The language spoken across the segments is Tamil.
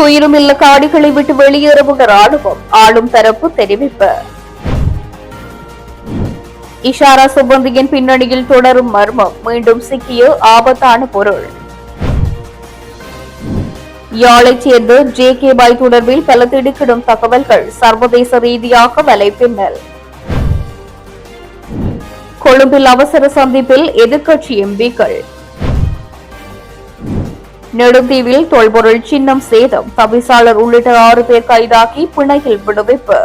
துயிலுமில்ல காடுகளை விட்டு வெளியேறவுள்ள ராணுவம் ஆளும் தரப்பு தெரிவிப்பு. இஷாரா சுபந்தியின் பின்னணியில் தொடரும் மர்மம். மீண்டும் சிக்கிய ஆபத்தான பொருள். யாழைச் சேர்ந்த ஜே கே பாய் தொடர்பில் பல திடுக்கிடும் தகவல்கள். சர்வதேச ரீதியாக வலைப்பின்னல் கொழும்பில் அவசர சந்திப்பில் எதிர்க்கட்சி எம்பிக்கள். நெடுந்தீவில் தொல்பொருள் சின்னம் சேதம். தவிசாளர் உள்ளிட்ட ஆறு பேர் கைதாகி பிணையில் விடுவிப்பு.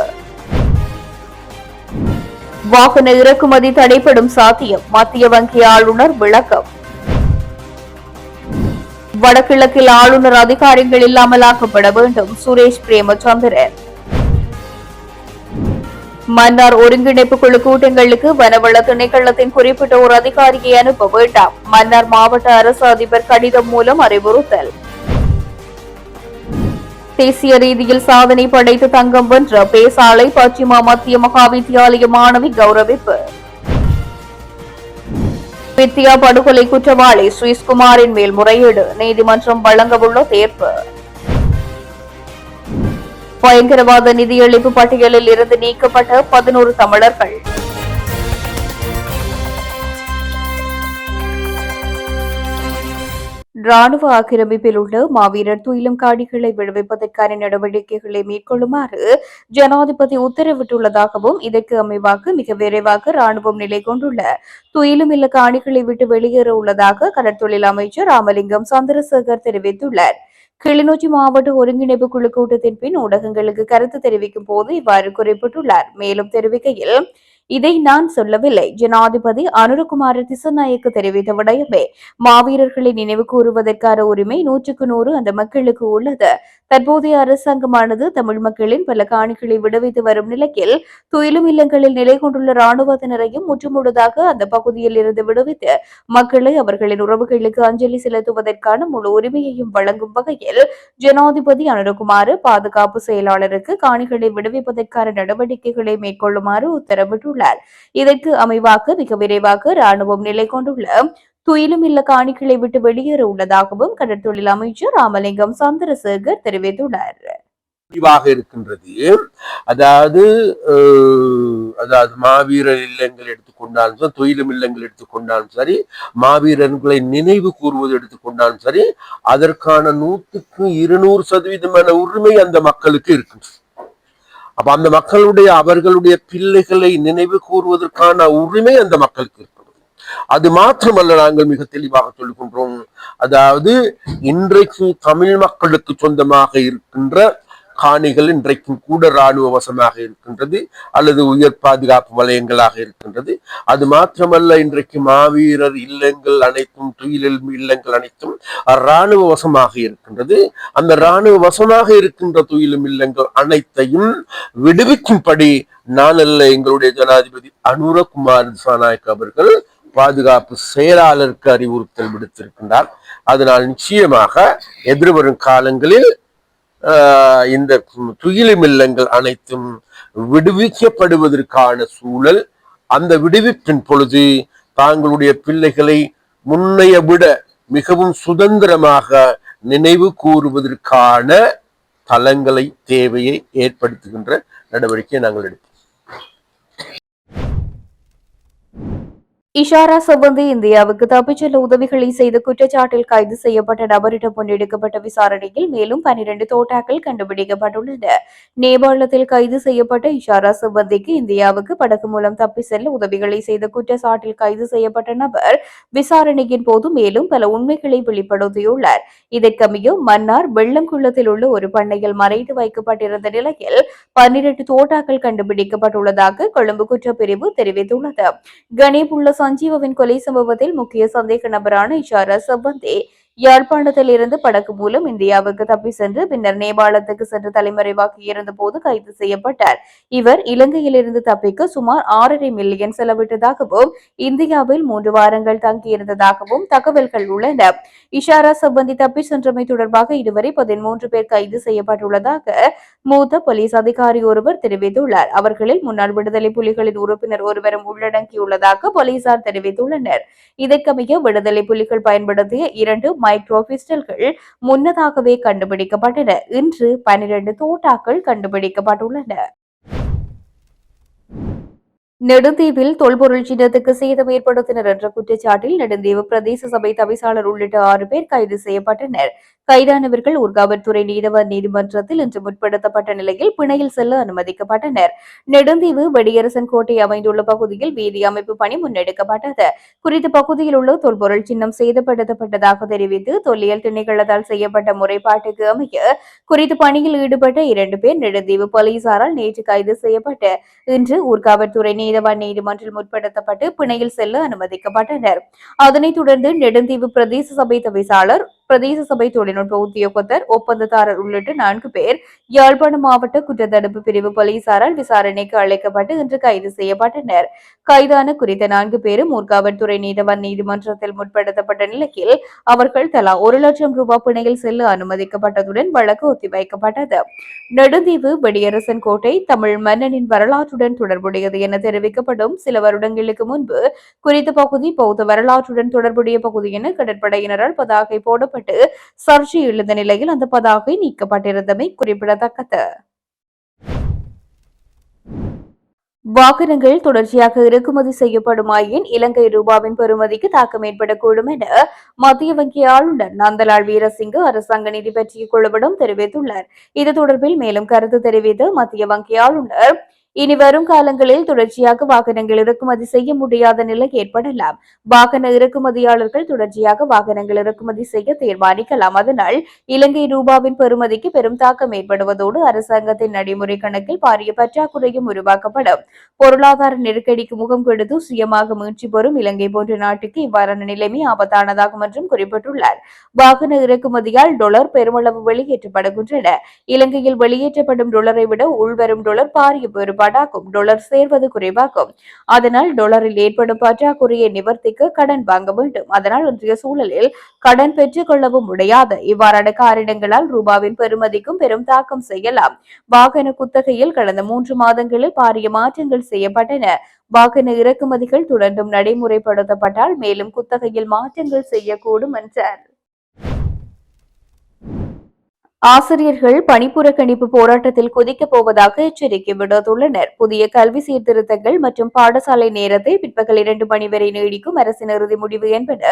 வாகன இறக்குமதி தடைப்படும் சாத்தியம். மத்திய வங்கி ஆளுநர் விளக்கம். வடகிழக்கில் ஆளுநர் அதிகாரிகள் இல்லாமலாக்கப்பட வேண்டும். சுரேஷ் பிரேமச்சந்திரன். மன்னார் ஒருங்கிணைப்பு குழு கூட்டங்களுக்கு வனவள திணைக்களத்தின் குறிப்பிட்ட ஒரு அதிகாரியை அனுப்ப வேண்டாம். மன்னார் மாவட்ட அரசு அதிபர் கடிதம் மூலம் அறிவுறுத்தல். தேசிய ரீதியில் சாதனை படைத்து தங்கம் வென்ற பேசாலை பச்சிமா மத்திய மகாவித்தியாலய மாணவி கௌரவிப்பு. வித்யா படுகொலை குற்றவாளி சுவிஸ்குமாரின் மேல் முறையீடு. நீதிமன்றம் வழங்கவுள்ள தீர்ப்பு. பயங்கரவாத நிதியளிப்பு பட்டியலில் இருந்து நீக்கப்பட்ட பதினோரு தமிழர்கள். ராணுவ ஆக்கிரமிப்பில் உள்ள மாவீரர் துயிலும் காடிகளை விடுவிப்பதற்கான நடவடிக்கைகளை மேற்கொள்ளுமாறு ஜனாதிபதி உத்தரவிட்டுள்ளதாகவும் இதற்கு அமைவாக மிக விரைவாக ராணுவம் நிலை கொண்டுள்ள துயிலும் இல்ல காணிகளை விட்டு வெளியேற உள்ளதாக கடற்தொழில் அமைச்சர் ராமலிங்கம் சந்திரசேகர் தெரிவித்துள்ளார். கிளிநொச்சி மாவட்ட ஒருங்கிணைப்பு குழு கூட்டத்தின் பின் ஊடகங்களுக்கு கருத்து தெரிவிக்கும் போது இவ்வாறு குறிப்பிட்டுள்ளார். மேலும் தெரிவிக்கையில் இதை நான் சொல்லவில்லை. ஜனாதிபதி அனுரகுமார திசநாயக்கு தெரிவித்த விடயமே மாவீரர்களை நினைவு கூறுவதற்கான உரிமை நூற்றுக்கு நூறு அந்த மக்களுக்கு உள்ளது. தற்போதைய அரசாங்கமானது தமிழ் மக்களின் பல காணிகளை விடுவித்து வரும் நிலையில் துயிலும் இல்லங்களில் நிலை கொண்டுள்ள ராணுவத்தினரையும் முற்றுமுழுதாக அந்த பகுதியில் இருந்து விடுவித்து மக்களை அவர்களின் உறவுகளுக்கு அஞ்சலி செலுத்துவதற்கான முழு உரிமையையும் வழங்கும் வகையில் ஜனாதிபதி அனுரகுமார் பாதுகாப்பு செயலாளருக்கு காணிகளை விடுவிப்பதற்கான நடவடிக்கைகளை மேற்கொள்ளுமாறு உத்தரவிட்டுள்ளார். இதற்கு அமைவாக மிக விரைவாக ராணுவம் நிலை கொண்டுள்ள துயிலும் இல்ல காணிகளை விட்டு வெளியேற உள்ளதாகவும் கடற்தொழில் அமைச்சர் ராமலிங்கம் சந்திரசேகர் தெரிவித்துள்ளார். முடிவாக இருக்கின்றது. அதாவது அதாவது மாவீரர் இல்லங்கள் எடுத்துக்கொண்டாலும் சரி தொழிலும் இல்லங்கள் எடுத்துக்கொண்டாலும் சரி மாவீரர்களை நினைவு கூறுவது எடுத்துக்கொண்டாலும் சரி அதற்கான நூற்றுக்கு இருநூறு சதவீதமான உரிமை அந்த மக்களுக்கு இருக்கின்றது. அப்ப அந்த மக்களுடைய அவர்களுடைய பிள்ளைகளை நினைவு கூறுவதற்கான உரிமை அந்த மக்களுக்கு இருக்கு. அது மாத்திரமல்ல நாங்கள் மிக தெளிவாக சொல்லுகின்றோம் அதாவது இன்றைக்கு தமிழ் மக்களுக்கு சொந்தமாக இருக்கின்ற காணிகள் இன்றைக்கும் கூட இராணுவ வசமாக இருக்கின்றது அல்லது உயர் பாதுகாப்பு வலயங்களாக இருக்கின்றது. அது மாத்திரமல்ல இன்றைக்கு மாவீரர் இல்லங்கள் அனைத்தும் துயிலில் இல்லங்கள் அனைத்தும் இராணுவ வசமாக இருக்கின்றது. அந்த இராணுவ வசமாக இருக்கின்ற துயிலும் இல்லங்கள் அனைத்தையும் விடுவிக்கும்படி நான் அல்ல எங்களுடைய ஜனாதிபதி அனுரகுமார் திசாநாயக் அவர்கள் பாதுகாப்பு செயலாளருக்கு அறிவுறுத்தல் விடுத்திருக்கின்றார். அதனால் நிச்சயமாக எதிர்வரும் காலங்களில் இந்த துயிலும் இல்லங்கள் அனைத்தும் விடுவிக்கப்படுவதற்கான சூழல் அந்த விடுவிப்பின் பொழுது தாங்களுடைய பிள்ளைகளை முன்னைய விட மிகவும் சுதந்திரமாக நினைவு கூறுவதற்கான தளங்களை தேவையை ஏற்படுத்துகின்ற நடவடிக்கையை நாங்கள் எடுப்போம். இஷாரா சம்பந்தி இந்தியாவுக்கு தப்பிச் செல்ல உதவிகளை செய்த குற்றச்சாட்டில் கைது செய்யப்பட்ட நபரிடம் முன்னெடுக்கப்பட்ட விசாரணையில் மேலும் பனிரெண்டு தோட்டாக்கள் கண்டுபிடிக்கப்பட்டுள்ளன. நேபாளத்தில் கைது செய்யப்பட்ட இஷாரா சம்பந்திக்கு இந்தியாவுக்கு படகு மூலம் தப்பி செல்ல உதவிகளை செய்த குற்றச்சாட்டில் கைது செய்யப்பட்ட நபர் விசாரணையின் போது மேலும் பல உண்மைகளை வெளிப்படுத்தியுள்ளார். இதற்கமைய மன்னார் வெள்ளங்குளத்தில் உள்ள ஒரு பண்ணையில் மறைத்து வைக்கப்பட்டிருந்த நிலையில் பன்னிரண்டு தோட்டாக்கள் கண்டுபிடிக்கப்பட்டுள்ளதாக கொழும்பு குற்றப்பிரிவு தெரிவித்துள்ளது. கணேபுள்ள சஞ்சீவவின் கொலை சம்பவத்தில் முக்கிய சந்தேக நபரான இஷாரா சம்பந்தே யாழ்ப்பாணத்தில் இருந்து படகு மூலம் இந்தியாவுக்கு தப்பி சென்று பின்னர் நேபாளத்துக்கு சென்று தலைமறைவாகி இருந்தபோது கைது செய்யப்பட்டார். இவர் இலங்கையிலிருந்து தப்பிக்க சுமார் ஆறரை மில்லியன் செலவிட்டதாகவும் இந்தியாவில் மூன்று வாரங்கள் தங்கியிருந்ததாகவும் தகவல்கள் உள்ளன. இஷாரா சம்பந்தி தப்பி சென்றமை தொடர்பாக இதுவரை பதிமூன்று பேர் கைது செய்யப்பட்டுள்ளதாக மூத்த போலீஸ் அதிகாரி ஒருவர் தெரிவித்துள்ளார். அவர்களில் முன்னாள் விடுதலை புலிகளின் உறுப்பினர் ஒருவரும் உள்ளடங்கியுள்ளதாக போலீசார் தெரிவித்துள்ளனர். இதற்கமைய விடுதலை புலிகள் பயன்படுத்திய இரண்டு மைக்ரோ பிஸ்டல்கள் முன்னதாகவே கண்டுபிடிக்கப்பட்டன. இன்று பனிரெண்டு தோட்டாக்கள் கண்டுபிடிக்கப்பட்டுள்ளன. நெடுந்தீவில் தொல்பொருள் சின்னத்துக்கு சேதம் ஏற்படுத்தினர் என்ற குற்றச்சாட்டில் நெடுந்தீவு பிரதேச சபை தவிசாளர் உள்ளிட்ட ஆறு பேர் கைது செய்யப்பட்டனர். கைதானவர்கள் ஊர்காவல்துறை நீதவான் நீதிமன்றத்தில் இன்று முற்படுத்தப்பட்ட நிலையில் பிணையில் செல்ல அனுமதிக்கப்பட்டனர். நெடுந்தீவு வெடியரசன் கோட்டை அமைந்துள்ள பகுதியில் வீதி அமைப்பு பணி முன்னெடுக்கப்பட்டது. குறித்த பகுதியில் உள்ள தொல்பொருள் சின்னம் சேதப்படுத்தப்பட்டதாக தெரிவித்து தொல்லியல் திணைக்களத்தால் செய்யப்பட்ட முறைப்பாட்டுக்கு அமைய குறித்த பணியில் ஈடுபட்ட இரண்டு பேர் நெடுந்தீவு போலீசாரால் நேற்று கைது செய்யப்பட்டு இன்று ஊர்காவல்துறை நீதவான் நீதிமன்றில் முற்படுத்தப்பட்டு பிணையில் செல்ல அனுமதிக்கப்பட்டனர். அதனைத் தொடர்ந்து நெடுந்தீவு பிரதேச சபை தவிசாளர் பிரதேச சபை தொழில்நுட்ப உத்தியோகத்தர் ஒப்பந்ததாரர் உள்ளிட்ட நான்கு பேர் யாழ்ப்பாணம் மாவட்ட குற்றத்தடுப்பு பிரிவு போலீசாரால் விசாரணைக்கு அழைக்கப்பட்டு இன்று கைது செய்யப்பட்டனர். கைதான குறித்த நான்கு பேரும் ஊர்காவல்துறை நீதவான் நீதிமன்றத்தில் முற்படுத்தப்பட்ட நிலையில் அவர்கள் தலா ஒரு லட்சம் ரூபாய் பிணையில் செல்ல அனுமதிக்கப்பட்டதுடன் வழக்கு ஒத்திவைக்கப்பட்டது. நெடுந்தீவு வெடியரசன் கோட்டை தமிழ் மன்னனின் வரலாற்றுடன் தொடர்புடையது என தெரிவிக்கப்படும் சில வருடங்களுக்கு முன்பு குறித்த பகுதி பௌத்த வரலாற்றுடன் தொடர்புடைய பகுதி என கடற்படையினரால் பதாகை போடப்பட்டு சர்ச்சை எழுந்த நிலையில் அந்த பதாகை நீக்கப்பட்டிருந்தமை குறிப்பிடத்தக்கது. வாகனங்கள் தொடர்ச்சியாக இறக்குமதி செய்யப்படுமாயின் இலங்கை ரூபாவின் பெறுமதிக்கு தாக்கம் ஏற்படக்கூடும் என மத்திய வங்கி ஆளுநர் நந்தலால் வீரசிங்கு அரசாங்க நிதி பற்றிய குழுவிடம் தெரிவித்துள்ளார். இது தொடர்பில் மேலும் கருத்து தெரிவித்த மத்திய வங்கி ஆளுநர் இனி வரும் காலங்களில் தொடர்ச்சியாக வாகனங்கள் இறக்குமதி செய்ய முடியாத நிலை ஏற்படலாம். வாகன இறக்குமதியாளர்கள் தொடர்ச்சியாக வாகனங்கள் இறக்குமதி செய்ய தீர்மானிக்கலாம். அதனால் இலங்கை ரூபாவின் பெறுமதிக்கு பெரும் தாக்கம் ஏற்படுவதோடு அரசாங்கத்தின் நடைமுறை கணக்கில் பாரிய பற்றாக்குறையும் உருவாக்கப்படும். பொருளாதார நெருக்கடிக்கு முகம் கொடுத்து சுயமாக முயற்சி பெறும் இலங்கை போன்ற நாட்டுக்கு இவ்வாறான நிலைமை ஆபத்தானதாகும் என்றும் குறிப்பிட்டுள்ளார். வாகன இறக்குமதியால் டொலர் பெருமளவு வெளியேற்றப்படுகின்றன. இலங்கையில் வெளியேற்றப்படும் டொலரை விட உள்வரும் டொலர் பாரிய வேறுபாடாகும் டொலர் சேர்வது குறைவாகும் அதனால் டொலரில் ஏற்படும் பற்றாக்குறையை நிவர்த்திக்க கடன் வாங்க வேண்டும். அதனால் இன்றைய சூழலில் கடன் பெற்றுக் கொள்ளவும் முடியாது இவ்வாறான காரணங்களால் ரூபாவின் பெறுமதிக்கும் பெரும் தாக்கம் செய்யலாம். வாகன குத்தகையில் கடந்த மூன்று மாதங்களில் பாரிய மாற்றங்கள் செய்யப்பட்டன. வாகன இறக்குமதிகள் தொடர்ந்தும் நடைமுறைப்படுத்தப்பட்டால் மேலும் குத்தகையில் மாற்றங்கள் செய்யக்கூடும் என்றார். ஆசிரியர்கள் பணிப்புறக்கணிப்பு போராட்டத்தில் குதிக்கப் போவதாக எச்சரிக்கை விடுத்துள்ளனர். புதிய கல்வி சீர்திருத்தங்கள் மற்றும் பாடசாலை நேரத்தை பிற்பகல் இரண்டு மணி வரை நீடிக்கும் அரசின் இறுதி முடிவு என்பன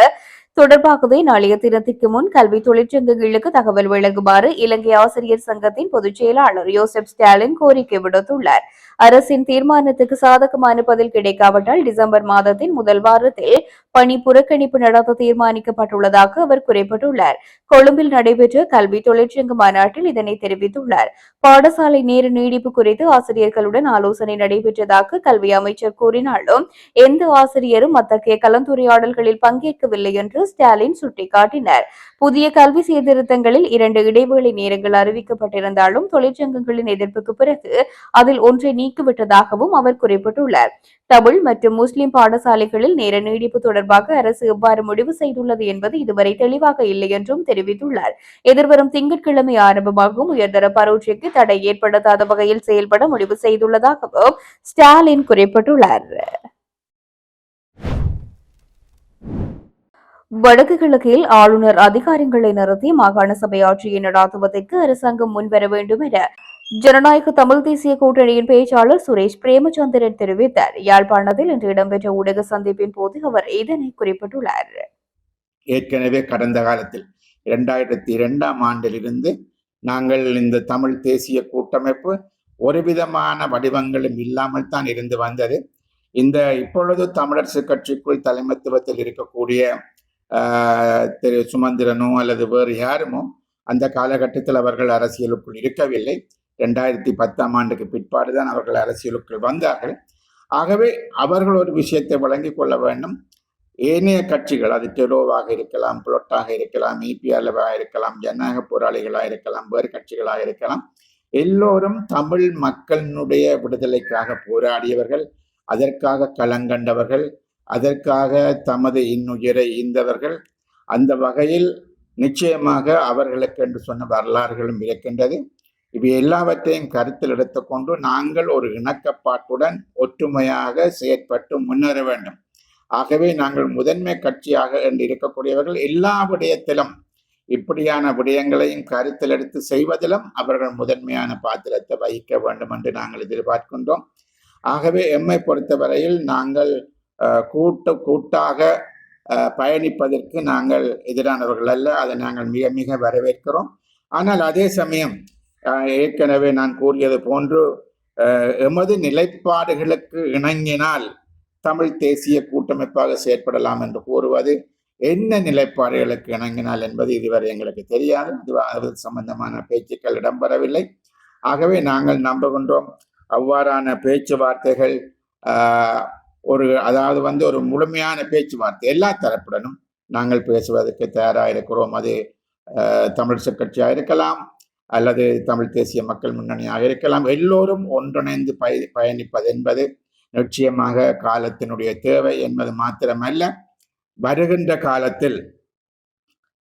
தொடர்பாகவே நாளைய தினத்திற்கு முன் கல்வி தொழிற்சங்கங்களுக்கு தகவல் வழங்குமாறு இலங்கை ஆசிரியர் சங்கத்தின் பொதுச் செயலாளர் யோசப் ஸ்டாலின் கோரிக்கை விடுத்துள்ளார். அரசின் தீர்மானத்துக்கு சாதகமான பதில் கிடைக்காவிட்டால் டிசம்பர் மாதத்தின் முதல் வாரத்தில் பணி புறக்கணிப்பு நடத்த தீர்மானிக்கப்பட்டுள்ளதாக அவர் குறிப்பிட்டுள்ளார். கொழும்பில் நடைபெற்ற கல்வி தொழிற்சங்க மாநாட்டில் இதனை தெரிவித்துள்ளார். பாடசாலை நேர நீடிப்பு குறித்து ஆசிரியர்களுடன் ஆலோசனை நடைபெற்றதாக கல்வி அமைச்சர் கூறினாலும் எந்த ஆசிரியரும் அத்தகைய கலந்துரையாடல்களில் பங்கேற்கவில்லை என்று ஸ்டாலின் சுட்டிக்காட்டினார். புதிய கல்வி சீர்திருத்தங்களில் இரண்டு இடைவேளை நேரங்கள் அறிவிக்கப்பட்டிருந்தாலும் தொழிற்சங்கங்களின் எதிர்ப்புக்கு பிறகு அதில் ஒன்றை நீக்கிவிட்டதாகவும் அவர் குறிப்பிட்டுள்ளார். தமிழ் மற்றும் முஸ்லிம் பாடசாலைகளில் நேர நீடிப்பு தொடர்பாக அரசு எவ்வாறு முடிவு செய்துள்ளது என்பது இதுவரை தெளிவாக இல்லை என்றும் தெரிவித்துள்ளார். எதிர்வரும் திங்கட்கிழமை ஆரம்பமாகும் உயர்தர பரீட்சைக்கு தடை ஏற்படுத்தாத வகையில் செயல்பட முடிவு செய்துள்ளதாகவும் ஸ்டாலின் குறிப்பிட்டுள்ளார். வடக்கு கிழக்கில் ஆளுநர் அதிகாரங்களை நிறுத்தி மாகாண சபை ஆட்சியை நடாத்துவதற்கு அரசாங்கம் முன்வர வேண்டும் என ஜனநாயக தமிழ் தேசிய கூட்டணியின் பேச்சாளர் சுரேஷ் பிரேமச்சந்திரன் தெரிவித்தார். யாழ்ப்பாணத்தில் இன்று இடம்பெற்ற ஊடக சந்திப்பின் போது அவர் இதனை குறிப்பிட்டுள்ளார். ஏற்கனவே கடந்த காலத்தில் இரண்டாயிரத்தி இரண்டாம் ஆண்டிலிருந்து நாங்கள் இந்த தமிழ் தேசிய கூட்டமைப்பு ஒரு விதமான வடிவங்களும் இல்லாமல் தான் இருந்து வந்தது. இந்த இப்பொழுது தமிழரசு கட்சிக்குள் தலைமைத்துவத்தில் இருக்கக்கூடிய திரு சுமந்திரனோ அல்லது வேறு யாருமோ அந்த காலகட்டத்தில் அவர்கள் அரசியலுக்குள் இருக்கவில்லை. ரெண்டாயிரத்தி பத்தாம் ஆண்டுக்கு பிற்பாடுதான் அவர்கள் அரசியலுக்குள் வந்தார்கள். ஆகவே அவர்கள் ஒரு விஷயத்தை வழங்கி கொள்ள வேண்டும். ஏனைய கட்சிகள் அது டெரோவாக இருக்கலாம் புலோட்டாக இருக்கலாம் இபிஆர்லவாக இருக்கலாம் ஜனநாயக போராளிகளாக இருக்கலாம் வேறு கட்சிகளாக இருக்கலாம் எல்லோரும் தமிழ் மக்களினுடைய விடுதலைக்காக போராடியவர்கள் அதற்காக களங்கண்டவர்கள் அதற்காக தமது இன்னுயிரை ஈந்தவர்கள் அந்த வகையில் நிச்சயமாக அவர்களுக்கு என்று சொன்ன வரலாறுகளும் இருக்கின்றது. இவை எல்லாவற்றையும் கருத்தில் எடுத்துக்கொண்டு நாங்கள் ஒரு இணக்கப்பாட்டுடன் ஒற்றுமையாக செயற்பட்டு முன்னேற வேண்டும். ஆகவே நாங்கள் முதன்மை கட்சியாக என்று இருக்கக்கூடியவர்கள் எல்லா விடயத்திலும் இப்படியான விடயங்களையும் கருத்தில் எடுத்து செய்வதிலும் அவர்கள் முதன்மையான பாத்திரத்தை வகிக்க வேண்டும் என்று நாங்கள் எதிர்பார்க்கின்றோம். ஆகவே எம்மை பொறுத்தவரையில் நாங்கள் கூட்டு கூட்டாக பயணிப்பதற்கு நாங்கள் எதிரானவர்கள் அல்ல. அதை நாங்கள் மிக மிக வரவேற்கிறோம். ஆனால் அதே சமயம் ஏற்கனவே நான் கூறியது போன்று எமது நிலைப்பாடுகளுக்கு இணங்கினால் தமிழ் தேசிய கூட்டமைப்பாக செயற்படலாம் என்று கூறுவது என்ன நிலைப்பாடுகளுக்கு இணங்கினால் என்பது இதுவரை எங்களுக்கு தெரியாது. அது அது சம்பந்தமான பேச்சுக்கள் இடம்பெறவில்லை. ஆகவே நாங்கள் நம்புகின்றோம் அவ்வாறான பேச்சுவார்த்தைகள் ஆஹ், ஒரு அதாவது வந்து ஒரு முழுமையான பேச்சுவார்த்தை எல்லா தரப்புடனும் நாங்கள் பேசுவதற்கு தயாராக இருக்கிறோம். அது தமிழ் கட்சியாக இருக்கலாம் அல்லது தமிழ் தேசிய மக்கள் முன்னணியாக இருக்கலாம். எல்லோரும் ஒன்றிணைந்து பய பயணிப்பது என்பது நிச்சயமாக காலத்தினுடைய தேவை என்பது மாத்திரமல்ல. வருகின்ற காலத்தில்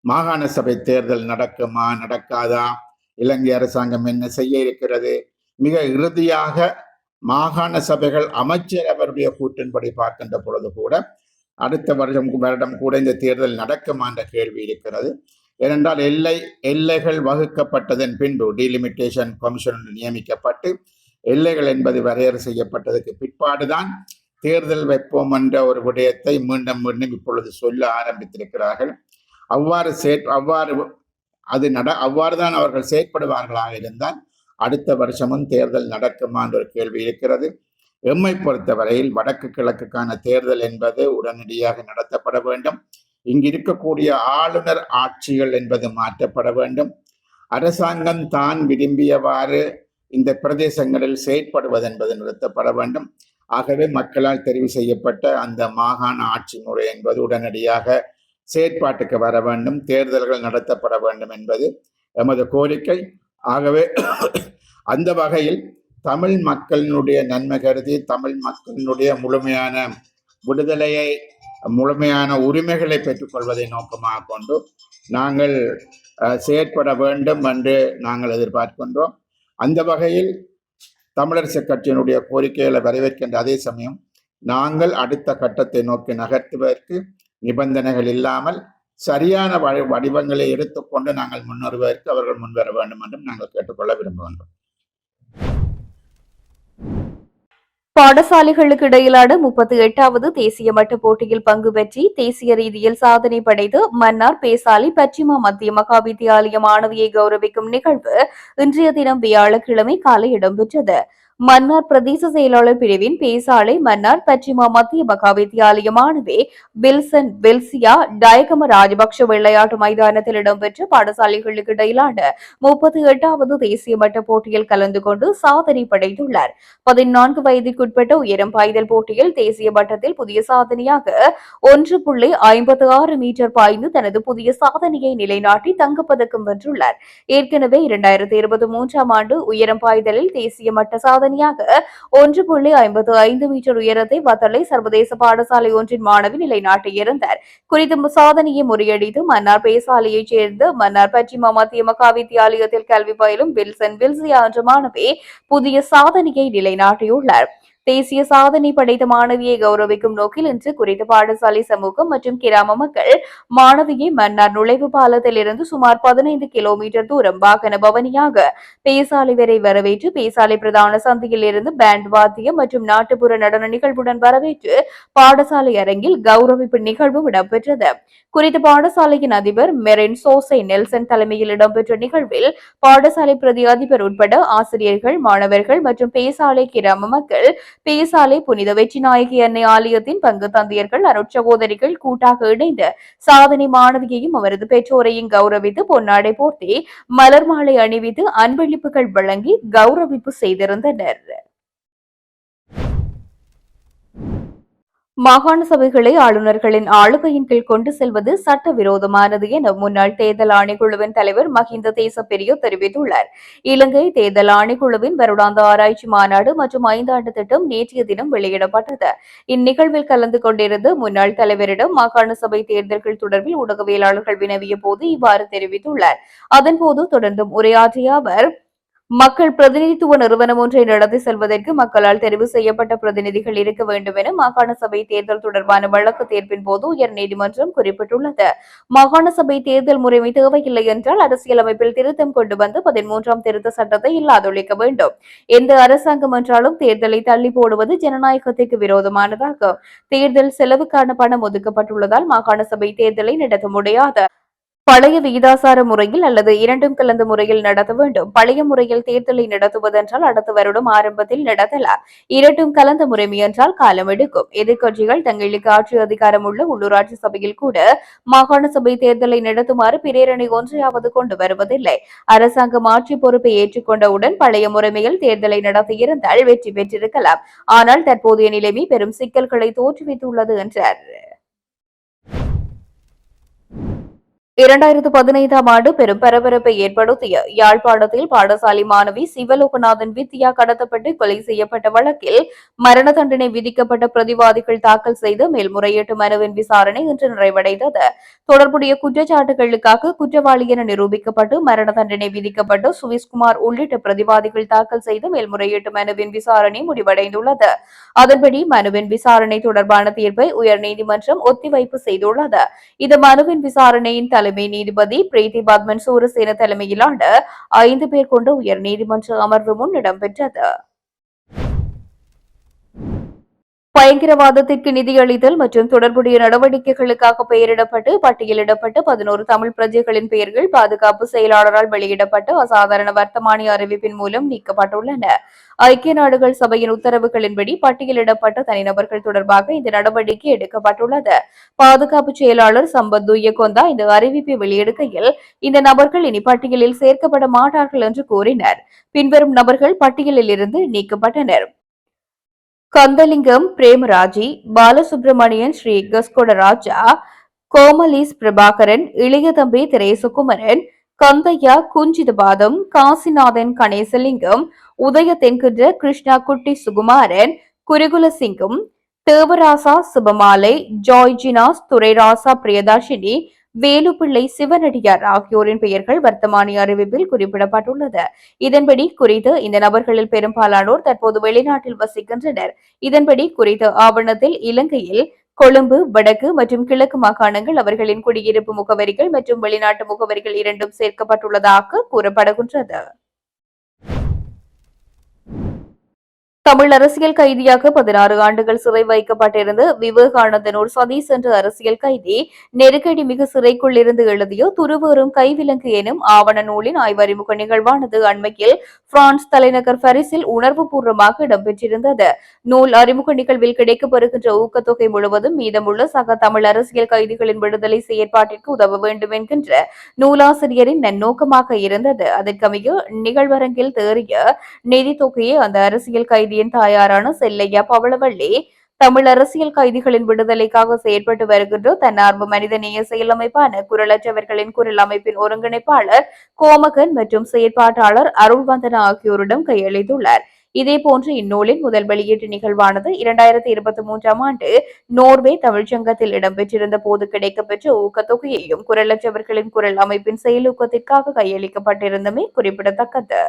மாகாண சபை தேர்தல் நடக்குமா நடக்காதா? இலங்கை அரசாங்கம் என்ன செய்ய இருக்கிறது? மிக இறுதியாக மாகாண சபைகள் அமைச்சர் அவருடைய கூற்றின்படி பார்க்கின்ற பொழுது கூட அடுத்த வருடம் வருடம் கூட இந்த தேர்தல் நடக்குமா என்ற கேள்வி இருக்கிறது. ஏனென்றால் எல்லை எல்லைகள் வகுக்கப்பட்டதன் பின்பு டிலிமிட்டேஷன் கமிஷன் நியமிக்கப்பட்டு எல்லைகள் என்பது வரையறை செய்யப்பட்டதுக்கு பிற்பாடுதான் தேர்தல் வைப்போம் என்ற ஒரு விடயத்தை மீண்டும் மீண்டும் இப்பொழுது சொல்ல ஆரம்பித்திருக்கிறார்கள். அவ்வாறு செயற் அவ்வாறு அது நட அவ்வாறு தான் அவர்கள் செயற்படுவார்களாக இருந்தால் அடுத்த வருஷமும் தேர்தல் நடக்குமா என்ற ஒரு கேள்வி இருக்கிறது. எம்மை பொறுத்தவரையில் வடக்கு கிழக்குக்கான தேர்தல் என்பது உடனடியாக நடத்தப்பட வேண்டும். இங்கு இருக்கக்கூடிய ஆளுநர் ஆட்சிகள் என்பது மாற்றப்பட வேண்டும். அரசாங்கம் தான் விரும்பியவாறு இந்த பிரதேசங்களில் செயற்படுவது என்பது நிறுத்தப்பட வேண்டும். ஆகவே மக்களால் தெரிவு செய்யப்பட்ட அந்த மாகாண ஆட்சி முறை என்பது உடனடியாக செயற்பாட்டுக்கு வர வேண்டும். தேர்தல்கள் நடத்தப்பட வேண்டும் என்பது எமது கோரிக்கை. ஆகவே அந்த வகையில் தமிழ் மக்களினுடைய நன்மை கருதி தமிழ் மக்களினுடைய முழுமையான விடுதலையை முழுமையான உரிமைகளை பெற்றுக்கொள்வதை நோக்கமாக கொண்டு நாங்கள் செயற்பட வேண்டும் என்று நாங்கள் எதிர்பார்க்கின்றோம். அந்த வகையில் தமிழரசு கட்சியினுடைய கோரிக்கைகளை வரவேற்கின்ற அதே சமயம் நாங்கள் அடுத்த கட்டத்தை நோக்கி நகர்த்துவதற்கு நிபந்தனைகள் இல்லாமல் சரியான வடி- வடிவங்களை எடுத்துக்கொண்டு நாங்கள் முன்வருவதற்கு அவர்கள் முன்வர வேண்டும் என்றும் நாங்கள் கேட்டுக்கொள்ள விரும்புகின்றோம். பாடசாலைகளுக்கு இடையிலான முப்பத்தி எட்டாவது தேசிய மட்ட போட்டியில் பங்கு பெற்றி தேசிய ரீதியில் சாதனை படைத்து மன்னார் பேசாலி பச்சிமா மத்திய மகாவித்தியாலய மாணவியை கௌரவிக்கும் நிகழ்வு இன்றைய தினம் வியாழக்கிழமை காலை இடம்பெற்றது. மன்னார் பிரதேச செயலாளர் பிரிவின் பேசாலை மன்னார் பச்சிமா மத்திய மகாவித்தியாலய மாணவி வில்சன் வில்சியா டயகம ராஜபக்ஷ விளையாட்டு மைதானத்தில் இடம்பெற்ற பாடசாலைகளுக்கு இடையிலான முப்பத்தி எட்டாவது தேசிய மட்ட போட்டியில் கலந்து கொண்டு சாதனை படைத்துள்ளார். பதினான்கு வயதிற்குட்பட்ட உயரம் பாய்தல் போட்டியில் தேசிய மட்டத்தில் புதிய சாதனையாக ஒன்று புள்ளி ஐம்பத்தி ஆறு மீட்டர் பாய்ந்து தனது புதிய சாதனையை நிலைநாட்டி தங்கப்பதக்கம் வென்றுள்ளார். ஏற்கனவே இரண்டாயிரத்தி இருபத்தி மூன்றாம் ஆண்டு உயரம் பாய்தலில் தேசிய மட்ட சாதனை சாதனையாக ஒன்று புள்ளி ஐம்பது ஐந்து மீட்டர் உயரத்தை வத்தலை சர்வதேச பாடசாலை ஒன்றின் மாணவி நிலைநாட்டியிருந்தார் குறித்த சாதனையை முறியடித்து மன்னார் பேசாலையைச் சேர்ந்த மன்னார் பச்சிமா மத்திய மகாவித்தியாலயத்தில் கல்வி பயிலும் வில்சன் வில்சியா என்ற மாணவி புதிய சாதனையை நிலைநாட்டியுள்ளார். தேசிய சாதனை படைத்த மாணவியை கௌரவிக்கும் நோக்கில் இன்று குறித்த பாடசாலை சமூகம் மற்றும் கிராம மக்கள் மாணவியை மன்னார் நுழைவு பாலத்தில் இருந்து சுமார் பதினைந்து கிலோமீட்டர் தூரம் வாகன பவனியாக பேசாலை வரை வரவேற்று பேசாலை பிரதான சந்தையில் இருந்து பேண்ட் வாத்தியம் மற்றும் நாட்டுப்புற நடன நிகழ்வுடன் வரவேற்று பாடசாலை அரங்கில் கௌரவிப்பு நிகழ்வு இடம்பெற்றது. குறித்த பாடசாலையின் அதிபர் மெரின் சோசை நெல்சன் தலைமையில் இடம்பெற்ற நிகழ்வில் பாடசாலை பிரதி அதிபர் உட்பட ஆசிரியர்கள் மாணவர்கள் மற்றும் பேசாலை கிராம மக்கள் பேசாலை புனித வெற்றிநாயகி அன்னை ஆலயத்தின் பங்கு தந்தையர்கள் அருட்சகோதரிகள் கூட்டாக இணைந்து சாதனை மாணவியையும் அவரது பெற்றோரையும் கௌரவித்து பொன்னாடை போர்த்தி மலர் மாலை அணிவித்து அன்பளிப்புகள் வழங்கி கௌரவிப்பு செய்திருந்தனர். மாகாண சபைகளை ஆளுநர்களின் ஆளுகையின் கீழ் கொண்டு செல்வது சட்டவிரோதமானது என முன்னாள் தேர்தல் ஆணைக்குழுவின் தலைவர் மஹிந்த தேசப்பிரியோ தெரிவித்துள்ளார். இலங்கை தேர்தல் ஆணைக்குழுவின் வருடாந்த ஆராய்ச்சி மாநாடு மற்றும் ஐந்தாண்டு திட்டம் நேற்றைய தினம் வெளியிடப்பட்டது. இந்நிகழ்வில் கலந்து கொண்டிருந்த முன்னாள் தலைவரிடம் மாகாண சபை தேர்தல்கள் தொடர்பில் ஊடகவியலாளர்கள் வினவிய போது இவ்வாறு தெரிவித்துள்ளார். அதன்போது தொடர்ந்தும் உரையாற்றிய அவர் மக்கள் பிரதிநிதித்துவ நிறுவனம் ஒன்றை நடத்தி செல்வதற்கு மக்களால் தெரிவு செய்யப்பட்ட பிரதிநிதிகள் இருக்க வேண்டும் என மாகாண சபை தேர்தல் தொடர்பான வழக்கு தீர்ப்பின் போது உயர்நீதிமன்றம் குறிப்பிட்டுள்ளது. மாகாண சபை தேர்தல் முறைமை தேவையில்லை என்றால் அரசியலமைப்பில் திருத்தம் கொண்டு வந்து பதிமூன்றாம் திருத்த சட்டத்தை இல்லாதொழிக்க வேண்டும். எந்த அரசாங்கம் என்றாலும் தேர்தலை தள்ளி போடுவது ஜனநாயகத்திற்கு விரோதமானதாகும். தேர்தல் செலவுக்கான பணம் ஒதுக்கப்பட்டுள்ளதால் மாகாண சபை தேர்தலை நடத்த முடியாது. பழைய விகிதாசார முறையில் அல்லது இரண்டும் கலந்த முறையில் நடத்த வேண்டும். பழைய முறையில் தேர்தலை நடத்துவதென்றால் அடுத்த வருடம் ஆரம்பத்தில் நடத்தலாம். இரண்டும் கலந்த முறை முயன்றால் காலம் எடுக்கும். எதிர்க்கட்சிகள் தங்களுக்கு ஆட்சி அதிகாரம் உள்ள உள்ளூராட்சி சபையில் கூட மாகாண சபை தேர்தலை நடத்துமாறு பிரேரணை ஒன்றையாவது கொண்டு வருவதில்லை. அரசாங்கம் ஆட்சி பொறுப்பை ஏற்றுக்கொண்டவுடன் பழைய முறைமையில் தேர்தலை நடத்தியிருந்தால் வெற்றி பெற்றிருக்கலாம். ஆனால் தற்போதைய நிலைமை பெரும் சிக்கல்களை தோற்றுவித்துள்ளது என்றார். இரண்டாயிரத்து பதினைந்தாம் ஆண்டு பெரும் பரபரப்பை ஏற்படுத்திய யாழ்ப்பாணத்தில் பாடசாலை மாணவி சிவலோகநாதன் வித்யா கடத்தப்பட்டு கொலை செய்யப்பட்ட வழக்கில் மரண தண்டனை விதிக்கப்பட்ட பிரதிவாதிகள் தாக்கல் செய்த மேல்முறையீட்டு மனுவின் விசாரணை இன்று நிறைவடைந்தது. தொடர்புடைய குற்றச்சாட்டுகளுக்காக குற்றவாளி என நிரூபிக்கப்பட்டு மரண தண்டனை விதிக்கப்பட்டு சுவிஸ்குமார் உள்ளிட்ட பிரதிவாதிகள் தாக்கல் செய்த மேல்முறையீட்டு மனுவின் விசாரணை முடிவடைந்துள்ளது. அதன்படி மனுவின் விசாரணை தொடர்பான தீர்ப்பை உயர்நீதிமன்றம் ஒத்திவைப்பு செய்துள்ளது. இந்த மனுவின் விசாரணையின் தலைமை நீதிபதி பிரீத்தி பத்மன் சூரசேன தலைமையிலான ஐந்து பேர் கொண்ட உயர் நீதிமன்ற அமர்வு முன் இடம்பெற்றது. பயங்கரவாதத்திற்கு நிதியளித்தல் மற்றும் தொடர்புடைய நடவடிக்கைகளுக்காக பெயரிடப்பட்டு பட்டியலிடப்பட்டு பதினோரு தமிழ் பிரஜைகளின் பெயர்கள் பாதுகாப்பு செயலாளரால் வெளியிடப்பட்டு அசாதாரண வர்த்தமானி அறிவிப்பின் மூலம் நீக்கப்பட்டுள்ளன. ஐக்கிய நாடுகள் சபையின் உத்தரவுகளின்படி பட்டியலிடப்பட்ட தனிநபர்கள் தொடர்பாக இந்த நடவடிக்கை எடுக்கப்பட்டுள்ளது. பாதுகாப்பு செயலாளர் சம்பத் துய்யகொந்தா இந்த அறிவிப்பை வெளியிடுகையில் இந்த நபர்கள் இனி பட்டியலில் சேர்க்கப்பட மாட்டார்கள் என்று கூறினர். பின்வரும் நபர்கள் பட்டியலில் இருந்து நீக்கப்பட்டனர். கந்தலிங்கம் பிரேமராஜி பாலசுப்ரமணியன் ஸ்ரீ கஸ்கொடராஜா கோமலீஸ் பிரபாகரன் இளையதம்பி திரேசுகுமரன் கந்தையா குஞ்சிதபாதம் காசிநாதன் கணேசலிங்கம் உதய தென்கின்ற கிருஷ்ணா குட்டி சுகுமாரன் குருகுலசிங்கும் தேவராசா சுபமாலை ஜாய்ஜினாஸ் துரைராசா பிரியதாஷினி வேலுப்பிள்ளை சிவனடியார் ஆகியோரின் பெயர்கள் வர்த்தமானி அறிவிப்பில் குறிப்பிடப்பட்டுள்ளது. இதன்படி குறித்து இந்த நபர்களில் பெரும்பாலானோர் தற்போது வெளிநாட்டில் வசிக்கின்றனர். இதன்படி குறித்த ஆவணத்தில் இலங்கையில் கொழும்பு வடக்கு மற்றும் கிழக்கு மாகாணங்கள் அவர்களின் குடியிருப்பு முகவரிகள் மற்றும் வெளிநாட்டு முகவரிகள் இரண்டும் சேர்க்கப்பட்டுள்ளதாக கூறப்படுகின்றது. தமிழ் அரசியல் கைதியாக பதினாறு ஆண்டுகள் சிறை வைக்கப்பட்டிருந்து விவேகானந்தனூர் சதீஷ் என்ற அரசியல் கைதி நெருக்கடி மிகு சிறைக்குள்ளிருந்து எழுதிய துருவேறும் கைவிலங்கு எனும் ஆவண நூலின் ஆய்வறிமுக நிகழ்வானது அண்மையில் பிரான்ஸ் தலைநகர் பாரிஸில் உணர்வுபூர்வமாக இடம்பெற்றிருந்தது. நூல் அறிமுக நிகழ்வில் கிடைக்கப்பெறுகின்ற ஊக்கத்தொகை முழுவதும் மீதமுள்ள சக தமிழ் அரசியல் கைதிகளின் விடுதலை செயற்பாட்டிற்கு உதவ வேண்டும் என்கின்ற நூலாசிரியரின் நன்னோக்கமாக இருந்தது. அதற்கமைய நிகழ்வரங்கில் தேறிய நிதி தொகையை அந்த அரசியல் கைதி கைதியின் தாயாரான செல்லையா பவளவள்ளி தமிழ் அரசியல் கைதிகளின் விடுதலைக்காக செயற்பட்டு வருகின்ற தன்னார்வ மனிதநேய செயலமைப்பான குரலற்றவர்களின் குரல் அமைப்பின் ஒருங்கிணைப்பாளர் கோமகன் மற்றும் செயற்பாட்டாளர் அருள்வந்தனா ஆகியோரிடம் கையளித்துள்ளார். இதேபோன்று இந்நூலின் முதல் வெளியீட்டு நிகழ்வானது இரண்டாயிரத்தி இருபத்தி மூன்றாம் ஆண்டு நோர்வே தமிழ்ச்சங்கத்தில் இடம்பெற்றிருந்த போது கிடைக்கப்பெற்ற ஊக்கத்தொகையையும் குரலற்றவர்களின் குரல் அமைப்பின் செயலூக்கத்திற்காக கையளிக்கப்பட்டிருந்தமை குறிப்பிடத்தக்கது.